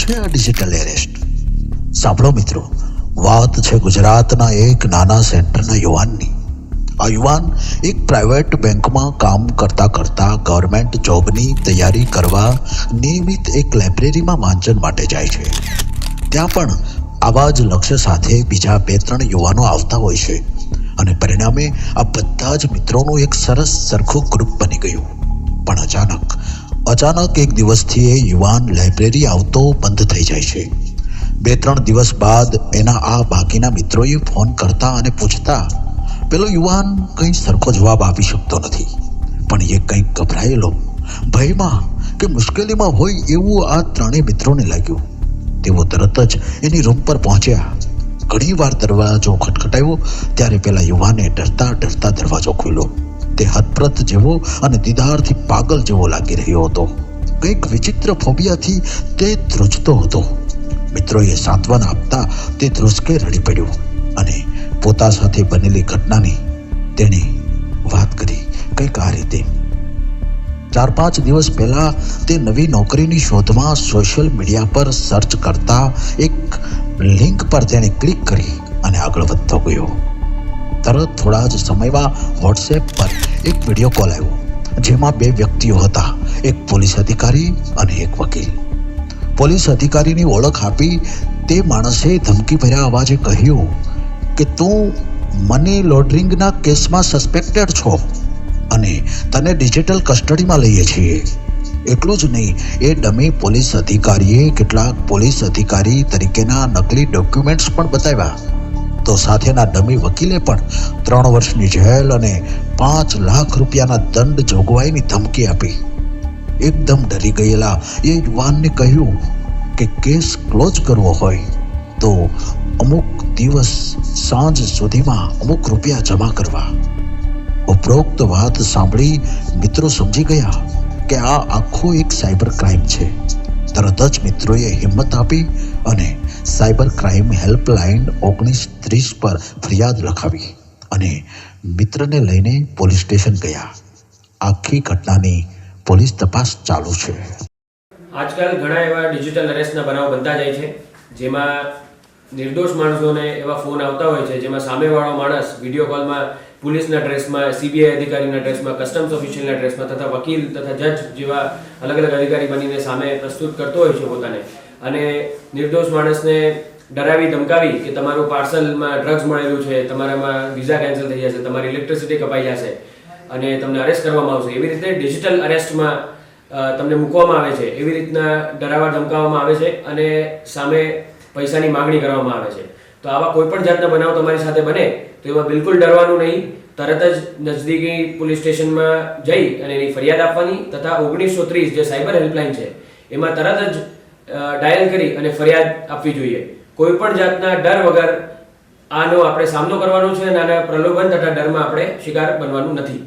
છે આ digital arrest સાંભળો મિત્રો, વાત છે ગુજરાતના એક નાના સેન્ટરના યુવાનની. આ યુવાન એક પ્રાઇવેટ બેંકમાં કામ કરતા કરતા ગવર્મેન્ટ જોબની તૈયારી કરવા નિયમિત એક લાઇબ્રેરીમાં વાંચન માટે જાય છે. ત્યાં પણ આવા જ લક્ષ્ય સાથે બીજા બે ત્રણ યુવાનો આવતા હોય છે. અને પરિણામે આ બધા જ મિત્રોનું એક સરસ સરખું ગ્રુપ બની ગયું. પણ અચાનક અચાનક એક દિવસથી એ યુવાન લાઇબ્રેરી આવતો બંધ થઈ જાય છે. બે ત્રણ દિવસ બાદ એના આ બાકીના મિત્રોએ ફોન કરતા અને પૂછતા, પેલો યુવાન કંઈ સરખો જવાબ આપી શકતો નથી. પણ એ કંઈક ગભરાયેલો, ભયમાં કે મુશ્કેલીમાં હોય એવું આ ત્રણેય મિત્રોને લાગ્યું. તેઓ તરત જ એની રૂમ પર પહોંચ્યા. ઘણીવાર દરવાજો ખટખટાવ્યો ત્યારે પેલા યુવાને ડરતા ડરતા દરવાજો ખોલ્યો. તે હતપ્રત જેવો અને દીદારથી પાગલ જેવો લાગી રહ્યો હતો. કંઈક વિચિત્ર ફોબિયાથી તે ધ્રુજતો હતો. મિત્રોએ સાંત્વન આપતા તે ધ્રુસકે રડી પડ્યો અને પોતા સાથે બનેલી ઘટનાની તેણે વાત કરી કંઈક આ રીતે. ચાર પાંચ દિવસ પહેલા તે નવી નોકરીની શોધમાં સોશિયલ મીડિયા પર સર્ચ કરતા એક લિંક પર તેણે ક્લિક કરી અને આગળ વધતો ગયો. તરત થોડા જ સમયમાં વોટ્સએપ પર એક વીડિયો કોલ આવ્યો. જેમાં બે વ્યક્તિઓ હતા. એક પોલીસ અધિકારી અને એક વકીલ. પોલીસ અધિકારીની ઓળખ આપી તે માણસે ધમકી ભર્યા અવાજે કહ્યું કે, તું મની લોન્ડરિંગના કેસમાં સસ્પેક્ટેડ છો અને તને ડિજિટલ કસ્ટડીમાં લઈએ છીએ. એટલું જ નહીં, એ ડમી પોલીસ અધિકારીએ કેટલાક પોલીસ અધિકારી તરીકેના નકલી ડોક્યુમેન્ટ્સ પણ બતાવ્યા. તો સાથેના ડમી વકીલે પણ ત્રણ વર્ષની જેલ અને પાંચ લાખ રૂપિયાના દંડ જોગવાઈની ધમકી આપી. એકદમ ડરી ગયેલા એ યુવાનને કહ્યું કે કેસ ક્લોઝ કરવો હોય તો અમુક દિવસ સાંજ સુધીમાં અમુક રૂપિયા જમા કરવા. ઉપરોક્ત વાત સાંભળી મિત્રો સમજી ગયા કે આ આખો એક સાયબર ક્રાઇમ છે. તરત જ મિત્રોએ હિંમત આપી અને સાયબર ક્રાઇમ હેલ્પલાઇન ઓગણીસ ત્રીસ પર ફરિયાદ લખાવી અને મિત્રને લઈને પોલીસ સ્ટેશન ગયા. આખી ઘટનાની પોલીસ તપાસ ચાલુ છે. આજકાલ ઘણા એવા ડિજિટલ અરેસ્ટના બનાવ બનતા જાય છે, જેમાં નિર્દોષ માણસોને એવા ફોન આવતા હોય છે, જેમાં સામેવાળો માણસ વીડિયો કોલમાં પોલીસના ડ્રેસમાં સીબીઆઈ અધિકારીના ડ્રેસમાં કસ્ટમ્સ ઓફિશિયલના ડ્રેસમાં તથા વકીલ તથા જજ જેવા અલગ અલગ અધિકારી બનીને સામે પ્રસ્તુત કરતો હોય છે પોતાને. અને નિર્દોષ માણસને ડરાવી, ધમકાવી કે તમારું પાર્સલમાં ડ્રગ્સ મળેલું છે, તમારામાં વિઝા કેન્સલ થઈ જશે, તમારી ઇલેક્ટ્રિસિટી કપાઈ જશે અને તમને અરેસ્ટ કરવામાં આવશે. એવી રીતે ડિજિટલ અરેસ્ટમાં તમને મૂકવામાં આવે છે. એવી રીતના ડરાવા ધમકાવવામાં આવે છે અને સામે પૈસાની માગણી કરવામાં આવે છે. તો આવા કોઈ પણ જાતના બનાવ તમારી સાથે બને તો એમાં બિલકુલ ડરવાનું નહીં. તરત જ નજદીકી પોલીસ સ્ટેશનમાં જઈ અને એની ફરિયાદ આપવાની તથા ઓગણીસો ત્રીસ જે સાયબર હેલ્પલાઇન છે, એમાં તરત જ ડાયલ કરી અને ફરિયાદ આપવી જોઈએ. કોઈ પણ જાતના ડર વગર આનો આપણે સામનો કરવાનો છે અને આના પ્રલોભન તથા ડરમાં આપણે શિકાર બનવાનું નથી.